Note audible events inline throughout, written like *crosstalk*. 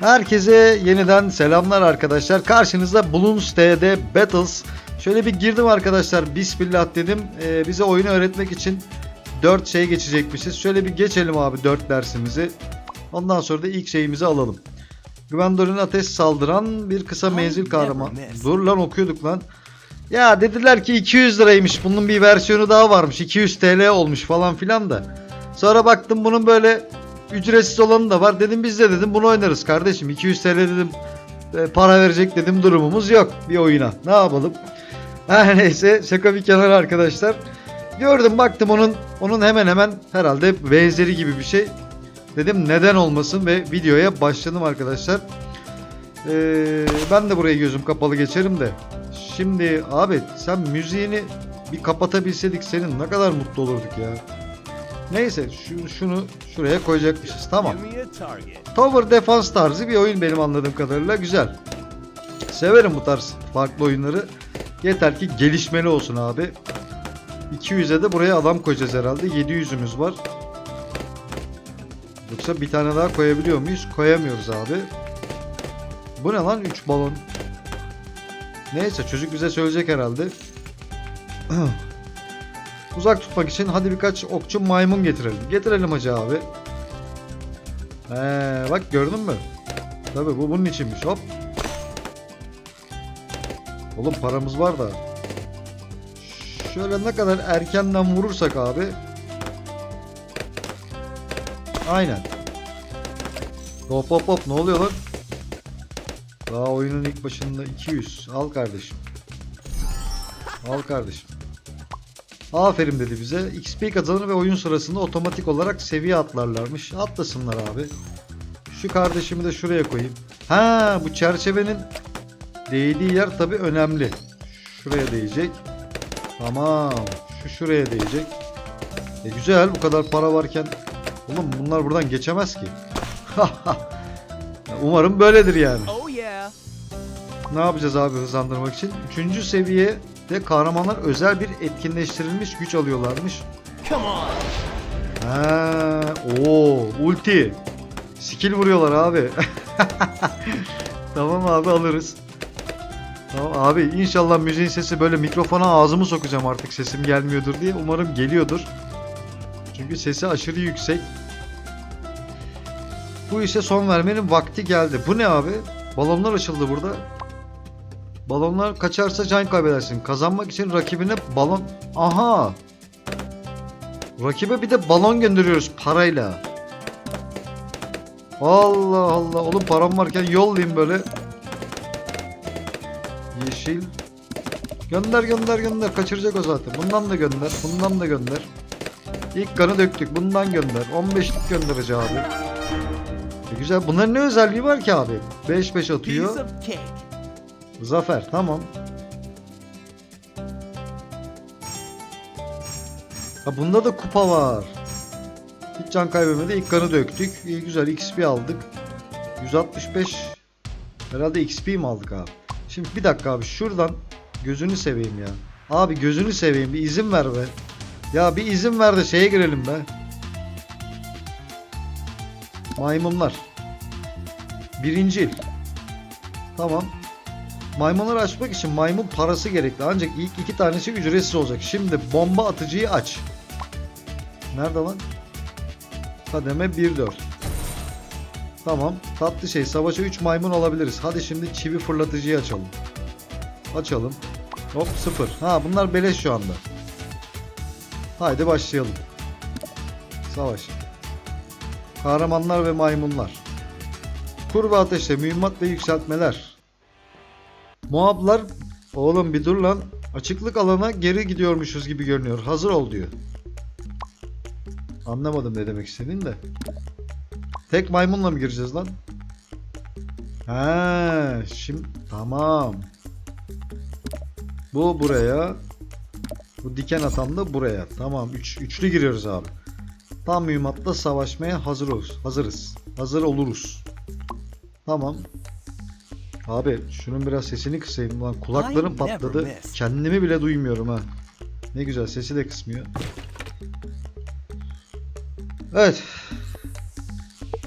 Herkese yeniden selamlar arkadaşlar. Karşınızda Bloons TD Battles. Şöyle bir girdim arkadaşlar. Bismillah dedim. Ee, bize oyunu öğretmek için 4 şey geçecekmişiz. Şöyle bir geçelim abi 4 dersimizi. Ondan sonra da ilk şeyimizi alalım. Gwendolen ateş saldıran bir kısa menzil kahraman. Dur lan okuyorduk lan. Ya dediler ki 200 liraymış. Bunun bir versiyonu daha varmış. 200 TL olmuş falan filan da. Sonra baktım bunun böyle ücretsiz olanı da var. Dedim biz de dedim bunu oynarız kardeşim. 200 TL dedim e, para verecek dedim durumumuz yok bir oyuna. Ne yapalım? *laughs* Her neyse şaka bir kenara arkadaşlar. Gördüm baktım onun onun hemen hemen herhalde benzeri gibi bir şey. Dedim neden olmasın ve videoya başladım arkadaşlar. Ee, ben de burayı gözüm kapalı geçerim de. Şimdi abi sen müziğini bir kapatabilseydik senin ne kadar mutlu olurduk ya. Neyse şu, şunu şuraya koyacakmışız. Tamam. Tower Defense tarzı bir oyun benim anladığım kadarıyla güzel. Severim bu tarz farklı oyunları. Yeter ki gelişmeli olsun abi. 200'e de buraya adam koyacağız herhalde. 700'ümüz var. Yoksa bir tane daha koyabiliyor muyuz? Koyamıyoruz abi. Bu ne lan 3 balon? Neyse çocuk bize söyleyecek herhalde. *clears throat* Uzak tutmak için hadi birkaç okçu maymun getirelim. Getirelim hacı abi. Ee, bak gördün mü? Tabi bu bunun içinmiş hop. Oğlum paramız var da. Şöyle ne kadar erkenden vurursak abi. Aynen. Hop hop hop ne oluyor lan? Daha oyunun ilk başında 200. Al kardeşim. Al kardeşim. Aferin dedi bize. XP kazanır ve oyun sırasında otomatik olarak seviye atlarlarmış. Atlasınlar abi. Şu kardeşimi de şuraya koyayım. Ha bu çerçevenin değdiği yer tabi önemli. Şuraya değecek. Tamam. Şu şuraya değecek. E güzel bu kadar para varken. Oğlum bunlar buradan geçemez ki. *laughs* Umarım böyledir yani. Oh. Ne yapacağız abi hızlandırmak için? Üçüncü seviyede kahramanlar özel bir etkinleştirilmiş güç alıyorlarmış. Come on. Ha, o ulti. Skill vuruyorlar abi. *laughs* tamam abi alırız. Tamam abi inşallah müziğin sesi böyle mikrofona ağzımı sokacağım artık sesim gelmiyordur diye. Umarım geliyordur. Çünkü sesi aşırı yüksek. Bu işe son vermenin vakti geldi. Bu ne abi? Balonlar açıldı burada. Balonlar kaçarsa can kaybedersin. Kazanmak için rakibine balon... Aha! Rakibe bir de balon gönderiyoruz parayla. Allah Allah. Oğlum param varken yollayayım böyle. Yeşil. Gönder gönder gönder. Kaçıracak o zaten. Bundan da gönder. Bundan da gönder. İlk kanı döktük. Bundan gönder. 15'lik göndereceğim abi. E güzel. Bunların ne özelliği var ki abi? 5-5 atıyor. Zafer tamam. Ha bunda da kupa var. Hiç can kaybetmedi. İlk kanı döktük. İyi güzel XP aldık. 165 Herhalde XP mi aldık abi? Şimdi bir dakika abi şuradan gözünü seveyim ya. Abi gözünü seveyim bir izin ver be. Ya bir izin ver de şeye girelim be. Maymunlar. Birincil. Tamam. Maymunları açmak için maymun parası gerekli. Ancak ilk iki tanesi ücretsiz olacak. Şimdi bomba atıcıyı aç. Nerede lan? Kademe 1-4. Tamam. Tatlı şey. Savaşa 3 maymun alabiliriz. Hadi şimdi çivi fırlatıcıyı açalım. Açalım. Hop 0. Ha bunlar beleş şu anda. Haydi başlayalım. Savaş. Kahramanlar ve maymunlar. Kurbağa ateşle mühimmat ve yükseltmeler. Muhablar oğlum bir dur lan. Açıklık alana geri gidiyormuşuz gibi görünüyor. Hazır ol diyor. Anlamadım ne demek istediğin de. Tek maymunla mı gireceğiz lan? Ha, şimdi tamam. Bu buraya. Bu diken atan da buraya. Tamam. Üç, üçlü giriyoruz abi. Tam mühimmatla savaşmaya hazır oluruz. Hazırız. Hazır oluruz. Tamam. Abi şunun biraz sesini kısayım lan. Kulaklarım patladı. Kendimi bile duymuyorum ha. Ne güzel sesi de kısmıyor. Evet.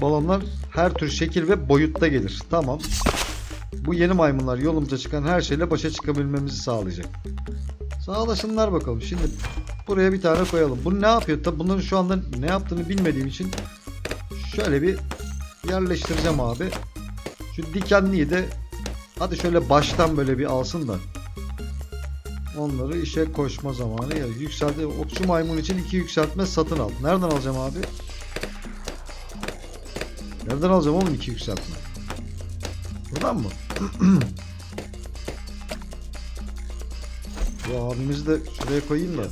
balonlar her tür şekil ve boyutta gelir. Tamam. Bu yeni maymunlar yolumuza çıkan her şeyle başa çıkabilmemizi sağlayacak. Sağlasınlar bakalım. Şimdi buraya bir tane koyalım. Bu ne yapıyor? Tabi bunların şu anda ne yaptığını bilmediğim için şöyle bir yerleştireceğim abi. Şu dikenliyi de hadi şöyle baştan böyle bir alsın da onları işe koşma zamanı ya yükseldi. Okçu maymun için iki yükseltme satın al. Nereden alacağım abi? Nereden alacağım oğlum iki yükseltme? Buradan mı? *clears throat* Bu abimizi de şuraya koyayım da.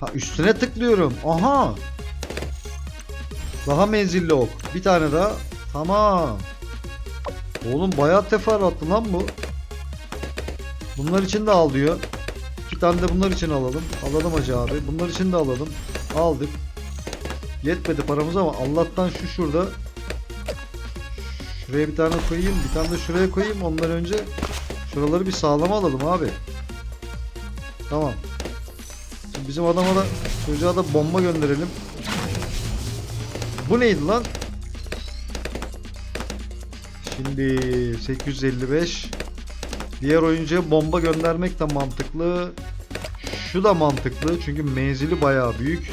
Ha üstüne tıklıyorum. Aha. Daha menzilli ok. Bir tane daha. Tamam. Oğlum bayağı teferruatlı lan bu. Bunlar için de al diyor. İki tane de bunlar için alalım. Alalım hacı abi. Bunlar için de alalım. Aldık. Yetmedi paramız ama Allah'tan şu şurada. Şuraya bir tane koyayım. Bir tane de şuraya koyayım. Ondan önce şuraları bir sağlama alalım abi. Tamam. Şimdi bizim adama da çocuğa da bomba gönderelim. Bu neydi lan? Şimdi 855 Diğer oyuncuya bomba göndermek de mantıklı. Şu da mantıklı çünkü menzili bayağı büyük.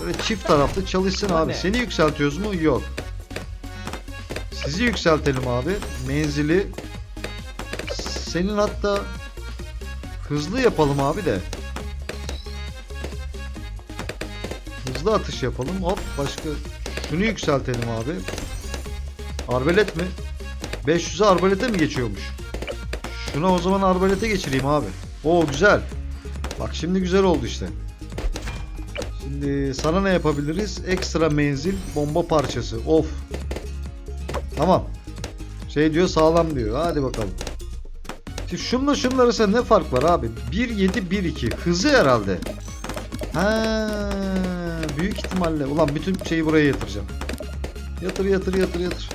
Böyle çift taraflı çalışsın abi. Seni yükseltiyoruz mu? Yok. Sizi yükseltelim abi. Menzili senin hatta hızlı yapalım abi de. Hızlı atış yapalım. Hop başka şunu yükseltelim abi. Arbelet mi? 500'e arbalete mi geçiyormuş? Şuna o zaman arbalete geçireyim abi. Oo güzel. Bak şimdi güzel oldu işte. Şimdi sana ne yapabiliriz? Ekstra menzil bomba parçası. Of. Tamam. Şey diyor sağlam diyor. Hadi bakalım. Şimdi şunla şunun arasında ne fark var abi? 1-7-1-2. Hızı herhalde. Ha, büyük ihtimalle. Ulan bütün şeyi buraya yatıracağım. Yatır yatır yatır yatır.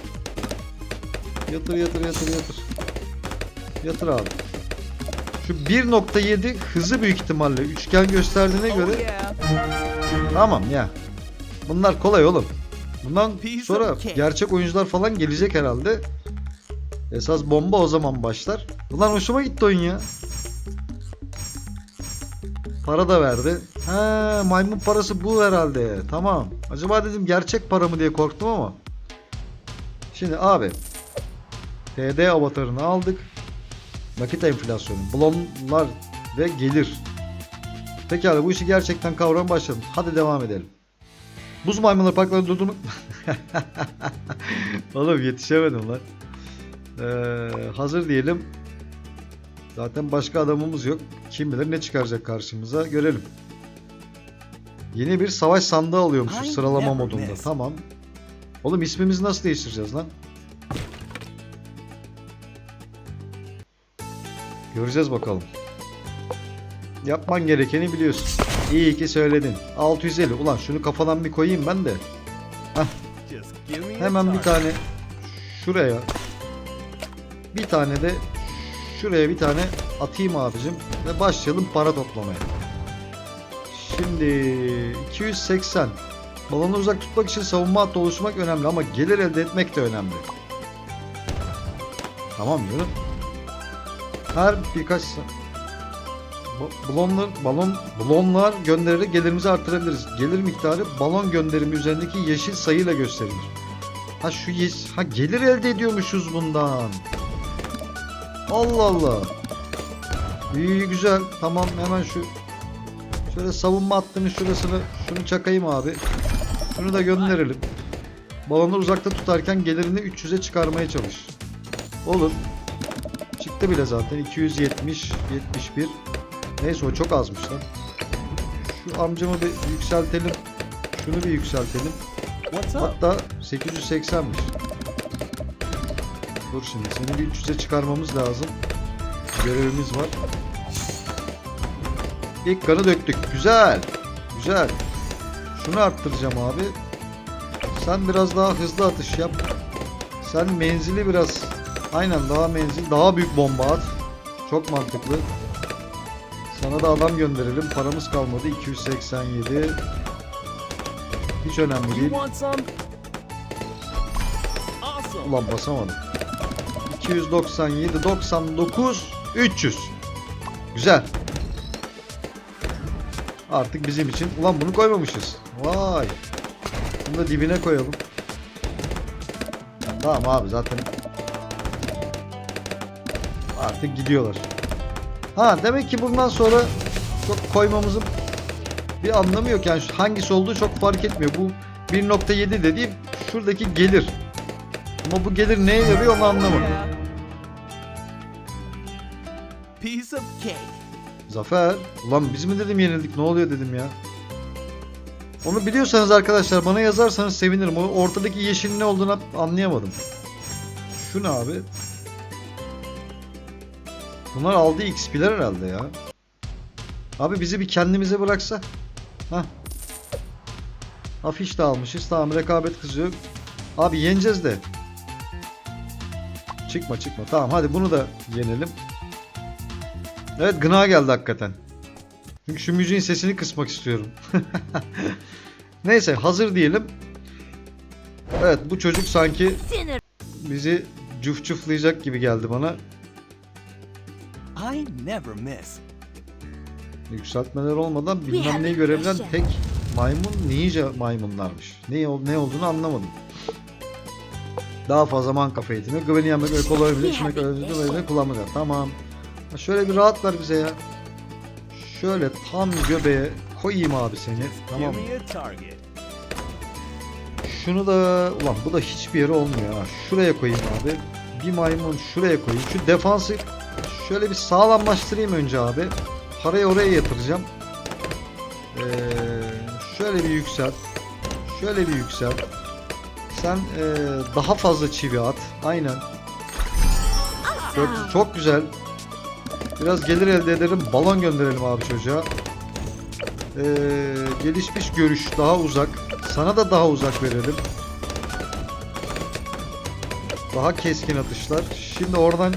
Yatır yatır yatır yatır. Yatır abi. Şu 1.7 hızı büyük ihtimalle üçgen gösterdiğine Oh göre yeah. tamam ya. Bunlar kolay oğlum. Bundan sonra gerçek oyuncular falan gelecek herhalde. Esas bomba o zaman başlar. Ulan hoşuma gitti oyun ya. Para da verdi. He, maymun parası bu herhalde. Tamam. Acaba dedim gerçek para mı diye korktum ama. Şimdi abi. TD avatarını aldık. Nakit enflasyonu, blonlar ve gelir. Pekala bu işi gerçekten kavramaya başladım. Hadi devam edelim. Buz maymunları parklarını durdurmak... *laughs* Oğlum yetişemedim lan. Ee, hazır diyelim. Zaten başka adamımız yok. Kim bilir ne çıkaracak karşımıza görelim. Yeni bir savaş sandığı alıyormuşuz sıralama modunda. Tamam. Oğlum ismimizi nasıl değiştireceğiz lan? Göreceğiz bakalım. Yapman gerekeni biliyorsun. İyi ki söyledin. 650. Ulan şunu kafadan bir koyayım ben de. A Hemen bir tane şuraya. Bir tane de şuraya bir tane atayım abicim. Ve başlayalım para toplamaya. Şimdi 280. Balonu uzak tutmak için savunma hattı oluşturmak önemli ama gelir elde etmek de önemli. Tamam diyorum. Her birkaç balonlar balon balonlar göndererek gelirimizi artırabiliriz. Gelir miktarı balon gönderimi üzerindeki yeşil sayıyla gösterilir. Ha şu yes ha gelir elde ediyormuşuz bundan. Allah Allah. İyi güzel. Tamam hemen şu şöyle savunma hattının şurasını şunu çakayım abi. Şunu da gönderelim. Balonu uzakta tutarken gelirini 300'e çıkarmaya çalış. Olur. Çıktı bile zaten. 270, 71. Neyse o çok azmış lan. Şu amcamı bir yükseltelim. Şunu bir yükseltelim. Hatta 880'miş. Dur şimdi seni bir 300'e çıkarmamız lazım. Görevimiz var. İlk kanı döktük. Güzel. Güzel. Şunu arttıracağım abi. Sen biraz daha hızlı atış yap. Sen menzili biraz aynen daha menzil daha büyük bomba at. Çok mantıklı. Sana da adam gönderelim. Paramız kalmadı. 287. Hiç önemli değil. Ulan basamadım. 297, 99, 300. Güzel. Artık bizim için. Ulan bunu koymamışız. Vay. Bunu da dibine koyalım. Tamam abi zaten. Artık gidiyorlar. Ha demek ki bundan sonra çok koymamızın bir anlamı yok. Yani hangisi olduğu çok fark etmiyor. Bu 1.7 dediğim şuradaki gelir. Ama bu gelir neye yarıyor onu anlamadım. Piece of cake. Zafer. Ulan biz mi dedim yenildik ne oluyor dedim ya. Onu biliyorsanız arkadaşlar bana yazarsanız sevinirim. O ortadaki yeşilin ne olduğunu anlayamadım. Şu ne abi? Bunlar aldığı XP'ler herhalde ya. Abi bizi bir kendimize bıraksa. Hah. Afiş de almışız. Tamam rekabet kızıyor. Abi yeneceğiz de. Çıkma çıkma. Tamam hadi bunu da yenelim. Evet gına geldi hakikaten. Çünkü şu müziğin sesini kısmak istiyorum. *laughs* Neyse hazır diyelim. Evet bu çocuk sanki bizi cufcuflayacak gibi geldi bana. I never miss. Yükseltmeler olmadan bilmem neyi görebilen tek maymun ninja maymunlarmış. Ne, ol- ne olduğunu anlamadım. Daha fazla man kafa eğitimi, güveni yenmek, ökoloji bile içmek, özgürlüğü ve kullanmak. Tamam. Ha Şöyle bir rahat ver bize ya. Şöyle tam göbeğe koyayım abi seni. Tamam. Şunu da ulan bu da hiçbir yere olmuyor ha. Şuraya koyayım abi. Bir maymun şuraya koyayım. Şu defansı şöyle bir sağlamlaştırayım önce abi. Parayı oraya yatıracağım. Ee, şöyle bir yükselt. Şöyle bir yükselt. Sen ee, daha fazla çivi at. Aynen. Çok, çok güzel. Biraz gelir elde ederim. Balon gönderelim abi çocuğa. Ee, gelişmiş görüş daha uzak. Sana da daha uzak verelim. Daha keskin atışlar. Şimdi oradan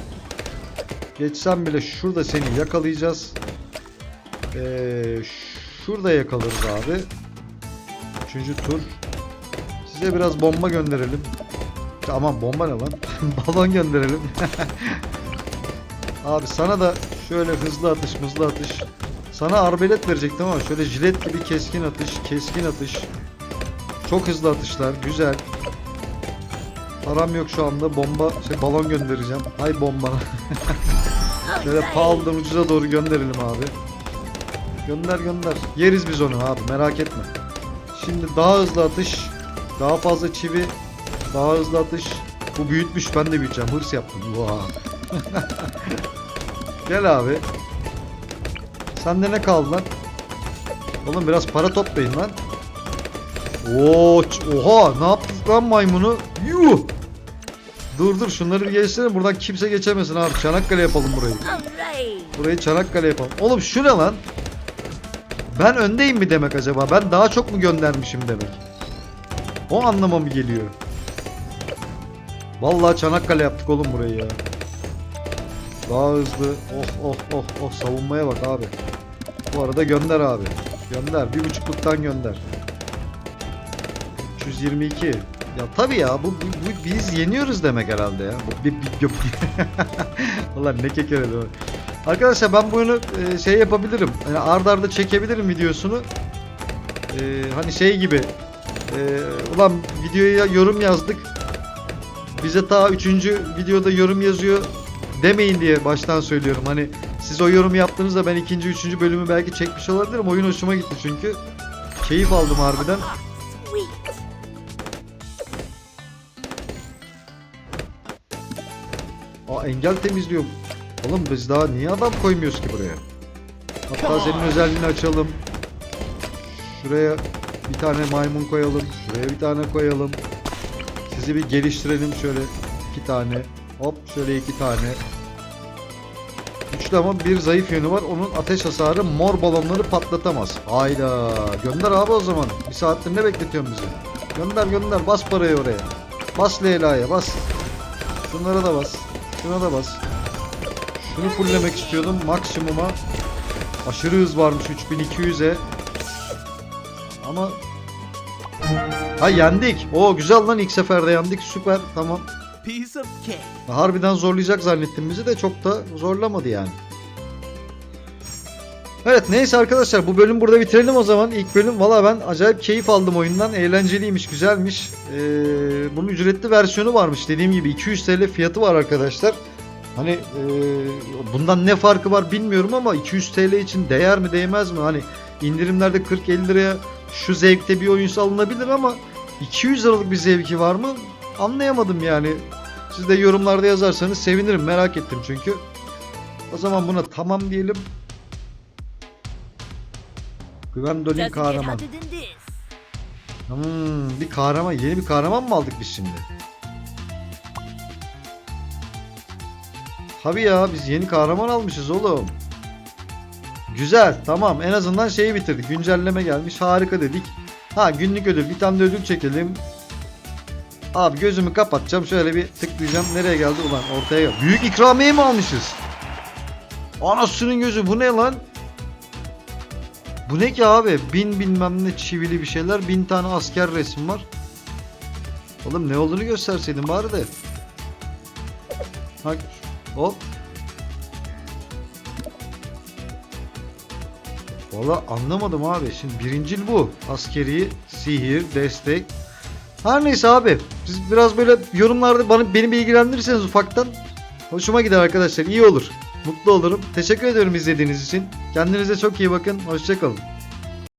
geçsem bile şurada seni yakalayacağız. Ee, şurada yakalarız abi. Üçüncü tur. Size biraz bomba gönderelim. Aman bomba ne lan? *laughs* Balon gönderelim. *laughs* abi sana da şöyle hızlı atış hızlı atış. Sana arbelet verecektim ama şöyle jilet gibi keskin atış, keskin atış. Çok hızlı atışlar, güzel. Param yok şu anda. Bomba, şey balon göndereceğim. Hay bomba. *laughs* şöyle pahalıdan ucuza doğru gönderelim abi. Gönder gönder. Yeriz biz onu abi merak etme. Şimdi daha hızlı atış, daha fazla çivi, daha hızlı atış. Bu büyütmüş ben de büyüteceğim. Hırs yaptım. *laughs* Gel abi. Sende ne kaldı lan? Oğlum biraz para toplayın lan. Oo, oha ne yaptık lan maymunu? Yuh! Dur dur şunları bir geçtirelim buradan kimse geçemesin abi. Çanakkale yapalım burayı. Burayı Çanakkale yapalım. Oğlum şu ne lan? Ben öndeyim mi demek acaba? Ben daha çok mu göndermişim demek? O anlama mı geliyor? Vallahi Çanakkale yaptık oğlum burayı ya. Daha hızlı. Oh oh oh oh savunmaya bak abi. Bu arada gönder abi. Gönder. Bir buçukluktan gönder. 322. Ya tabii ya bu, bu- bu- biz yeniyoruz demek herhalde ya. Bu, bir, bir- *laughs* Ulan ne kekeledi. Arkadaşlar ben bunu e, şey yapabilirim. Yani ard arda çekebilirim videosunu. E, hani şey gibi. E, ulan videoya yorum yazdık. Bize ta 3. videoda yorum yazıyor demeyin diye baştan söylüyorum. Hani siz o yorum yaptığınızda ben ikinci, üçüncü bölümü belki çekmiş olabilirim. Oyun hoşuma gitti çünkü. Keyif aldım harbiden. Engel temizliyor. Oğlum biz daha niye adam koymuyoruz ki buraya? Hatta senin özelliğini açalım. Şuraya bir tane maymun koyalım. Şuraya bir tane koyalım. Sizi bir geliştirelim şöyle iki tane. Hop şöyle iki tane. Güçlü ama bir zayıf yönü var. Onun ateş hasarı mor balonları patlatamaz. Hayda. Gönder abi o zaman. Bir saattir ne bekletiyorsun bizi? Gönder gönder. Bas parayı oraya. Bas Leyla'ya bas. Şunlara da bas. Şuna da bas. Şunu fulllemek istiyordum maksimuma. Aşırı hız varmış 3200'e. Ama Ha yendik. O güzel lan ilk seferde yendik. Süper. Tamam. Harbiden zorlayacak zannettim bizi de çok da zorlamadı yani. Evet neyse arkadaşlar bu bölüm burada bitirelim o zaman. İlk bölüm valla ben acayip keyif aldım oyundan. Eğlenceliymiş, güzelmiş. Ee, bunun ücretli versiyonu varmış. Dediğim gibi 200 TL fiyatı var arkadaşlar. Hani e, bundan ne farkı var bilmiyorum ama 200 TL için değer mi değmez mi? Hani indirimlerde 40-50 liraya şu zevkte bir oyun alınabilir ama 200 liralık bir zevki var mı? Anlayamadım yani. Siz de yorumlarda yazarsanız sevinirim. Merak ettim çünkü. O zaman buna tamam diyelim. Gwendolyn Doesn't get kahraman. Hmm, bir kahraman. Yeni bir kahraman mı aldık biz şimdi? Tabii ya biz yeni kahraman almışız oğlum. Güzel tamam en azından şeyi bitirdik. Güncelleme gelmiş harika dedik. Ha günlük ödül bir tane de ödül çekelim. Abi gözümü kapatacağım şöyle bir tıklayacağım. Nereye geldi ulan ortaya gel. Büyük ikramiye mi almışız? Anasının gözü bu ne lan? Bu ne ki abi? Bin bilmem ne çivili bir şeyler. Bin tane asker resim var. Oğlum ne olduğunu gösterseydin bari de. Bak hop. Valla anlamadım abi. Şimdi birincil bu. Askeri, sihir, destek. Her neyse abi. Siz biraz böyle yorumlarda bana beni bilgilendirirseniz ufaktan hoşuma gider arkadaşlar. İyi olur. Mutlu olurum. Teşekkür ediyorum izlediğiniz için. Kendinize çok iyi bakın. Hoşçakalın.